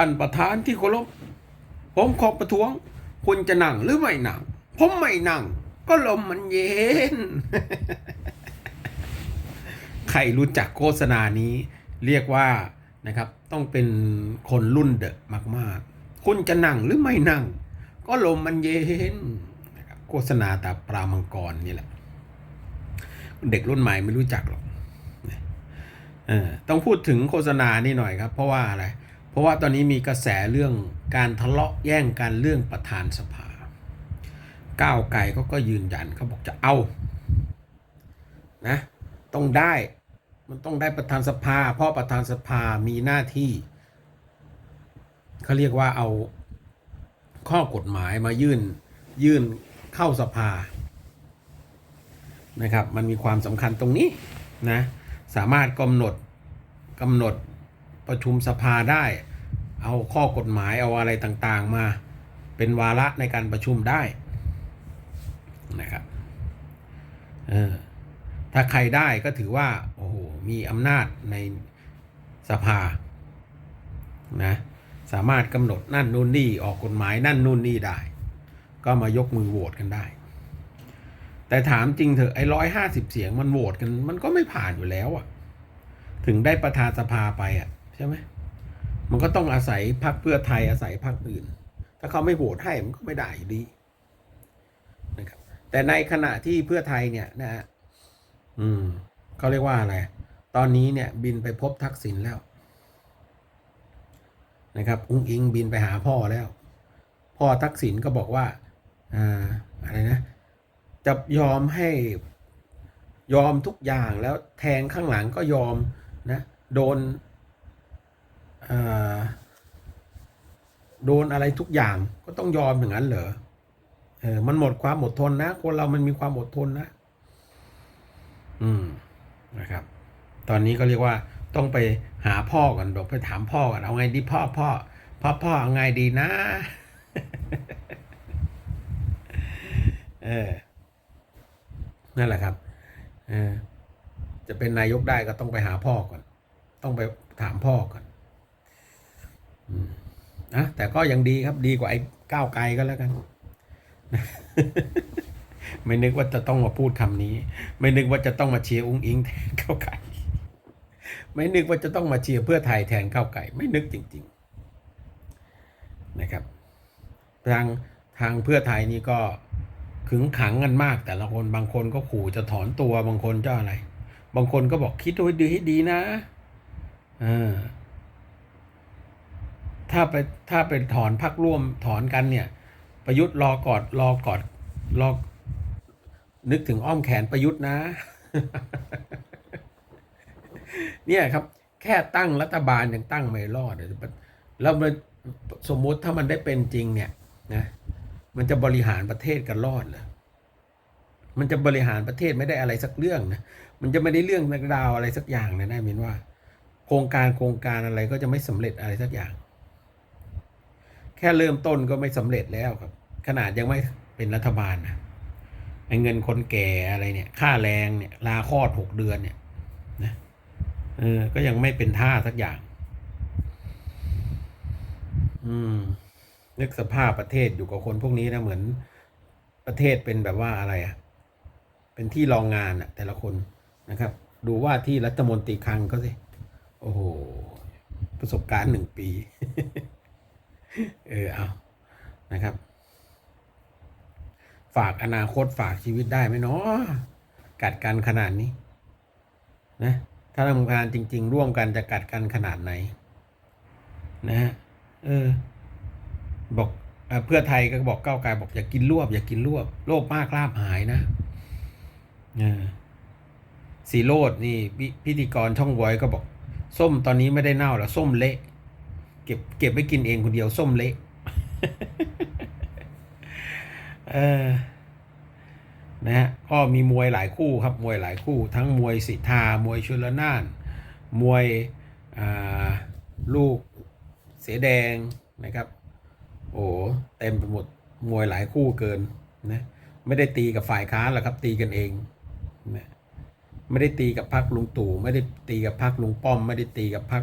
ท่านประธานที่เคารพผมขอประท้วง คุณจะนั่งหรือไม่นั่ง ผมไม่นั่ง ก็ลมมันเย็น ใครรู้จักโฆษณานี้ เรียกว่านะครับ ต้องเป็นคนรุ่นเดอะมาก ๆ คุณจะนั่งหรือไม่นั่ง ก็ลมมันเย็นนะครับโฆษณาตาปลามังกรนี่แหละ เด็กรุ่นใหม่ไม่รู้จักหรอกเออต้องพูดถึงโฆษณานี่หน่อยครับ เพราะว่าอะไร เพราะว่าตอนนี้มีกระแสเรื่องการทะเลาะแย่งกันเรื่องประธานสภา ก้าวไกลเขาก็ยืนยันเขาบอกจะเอานะต้องได้มันต้องได้ประธานสภา เพราะประธานสภามีหน้าที่เขาเรียกว่าเอาข้อกฎหมายมายื่นยื่นเข้าสภานะครับ มันมีความสำคัญตรงนี้นะสามารถกำหนดกำหนด ประชุมสภาได้ เอาข้อกฎหมายเอาอะไรต่างๆมา เป็นวาระในการประชุมได้นะครับเออถ้าใครได้ก็ถือว่าโอ้โหมีอำนาจในสภานะสามารถกำหนดนั่นนู่นนี่ออกกฎหมายนั่นนู่นนี่ได้ ก็มายกมือโหวตกันได้ แต่ถามจริงเถอะไอ้ร้อยห้าสิบเสียงมันโหวตกันมันก็ไม่ผ่านอยู่แล้วอะถึงได้ประธานสภาไปอะ ใช่ไหมมันก็ต้องอาศัยพรรคเพื่อไทยอาศัยพรรคอื่น ถ้าเขาไม่โหวตให้มันก็ไม่ได้อยู่ดีนะครับแต่ในขณะที่เพื่อไทยเนี่ยนะฮะอืมเขาเรียกว่าอะไร ตอนนี้เนี่ยบินไปพบทักษิณแล้ว นะครับอุ้งอิงบินไปหาพ่อแล้ว พ่อทักษิณก็บอกว่าอ่าอะไรนะ จะยอมให้ยอมทุกอย่างแล้วแทงข้างหลังก็ยอมนะ โดน โดนอะไรทุกอย่างก็ต้องยอมอย่างนั้นเหรอเออมันหมดความอดทนนะ คนเรามันมีความอดทนนะ อืมนะครับ ตอนนี้ก็เรียกว่าต้องไปหาพ่อก่อนบอกไปถามพ่อก่อนเอาไงดีพ่อพ่อพ่อพ่อเอาไงดีนะ เออ นั่นแหละครับ เออ จะเป็นนายกได้ก็ต้องไปหาพ่อก่อน ต้องไปถามพ่อก่อน นะแต่ก็ยังดีครับดีกว่าไอ้ก้าวไกลก็แล้วกันไม่นึกว่าจะต้องมาพูดคำนี้ ไม่นึกว่าจะต้องมาเชียร์อุ้งอิงแทนก้าวไกลไม่นึกว่าจะต้องมาเชียร์เพื่อไทยแทนก้าวไก่ไม่นึกจริง ๆนะครับ ทางทางเพื่อไทยนี่ก็ขึงขังกันมาก แต่ละคนบางคนก็ขู่จะถอนตัวบางคนจะอะไร บางคนก็บอกคิดดูให้ดีให้ดีนะเออ ถ้าไปถ้าไปถอนพักร่วมถอนกันเนี่ย ประยุทธ์รอกอดรอกอดรอนึกถึงอ้อมแขนประยุทธ์นะ เนี่ยครับ แค่ตั้งรัฐบาลยังตั้งไม่รอดเลยแล้วมันสมมุติถ้ามันได้เป็นจริงเนี่ยนะมันจะบริหารประเทศกันรอดเหรอมันจะบริหารประเทศไม่ได้อะไรสักเรื่องนะมันจะไม่ได้เรื่องนักดาวอะไรสักอย่างนะนะมินว่า โครงการโครงการอะไรก็จะไม่สำเร็จอะไรสักอย่าง แค่เริ่มต้นก็ไม่สำเร็จแล้วครับ ขนาดยังไม่เป็นรัฐบาลนะไอ้เงินคนแก่อะไรเนี่ย ค่าแรงเนี่ย ลาคลอดหกเดือนเนี่ยนะเออ ก็ยังไม่เป็นท่าสักอย่าง อืม นึกสภาพประเทศอยู่กับคนพวกนี้นะเหมือนประเทศเป็นแบบว่าอะไรอะเป็นที่รองงานอะแต่ละคนนะครับ ดูว่าที่รัฐมนตรีคลังก็สิ โอ้โห ประสบการณ์หนึ่งปี เออเอานะครับ ฝากอนาคตฝากชีวิตได้ไหมเนาะกัดกันขนาดนี้ นะ ถ้าทำงานจริง ๆ ร่วมกันจะกัดกันขนาดไหน นะฮะเออ บอกเอเพื่อไทยก็บอกก้าวไกลบอกอย่ากินรวบ อย่ากินรวบ โลภมากลาบหายนะสีโรดนี่พิพิธีกรช่องไว้ก็บอก ส้มตอนนี้ไม่ได้เน่าแล้วส้มเละ เก็บเก็บไว้กินเองคนเดียวส้มเละเออนะฮะก็มีมวยหลายคู่ครับมวยหลายคู่ ทั้งมวยสิทธามวยชุลนาน มวยอ่าลูกเสียแดงนะครับ โอ้เต็มไปหมดมวยหลายคู่เกินนะไม่ได้ตีกับฝ่ายค้านหรอกครับตีกันเองนะไม่ได้ตีกับพรรคลุงตู่ไม่ได้ตีกับพรรคลุงป้อม ไม่ได้ตีกับพรรค